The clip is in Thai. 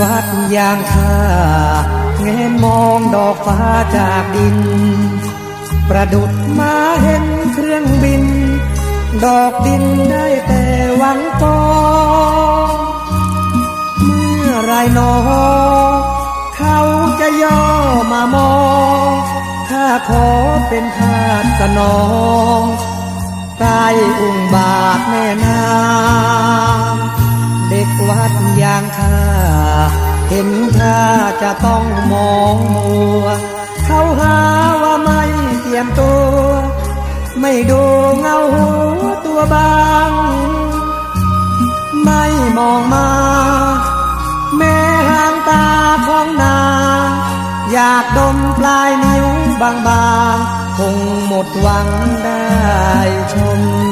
วัดยางท่าเงนมองดอกฟ้าจากดิน ประดุดมาเห็นเครื่องบิน ดอกดินได้แต่หวังปองเมื่อไรนอ เขาจะย่อมามองถ้าขอเป็นทาสสนองใต้อุ้งบาทแม่นางเด็กวัดยางท่า เห็นท่าจะต้องมองมัวเขาหาว่าไม่เตรียมตัว ไม่ดูเงาหัวตัวบาง ไม่มองมา แม่หางตาของนางอยากดมปลายนิ้วบางๆ คงหมดหวังได้ชม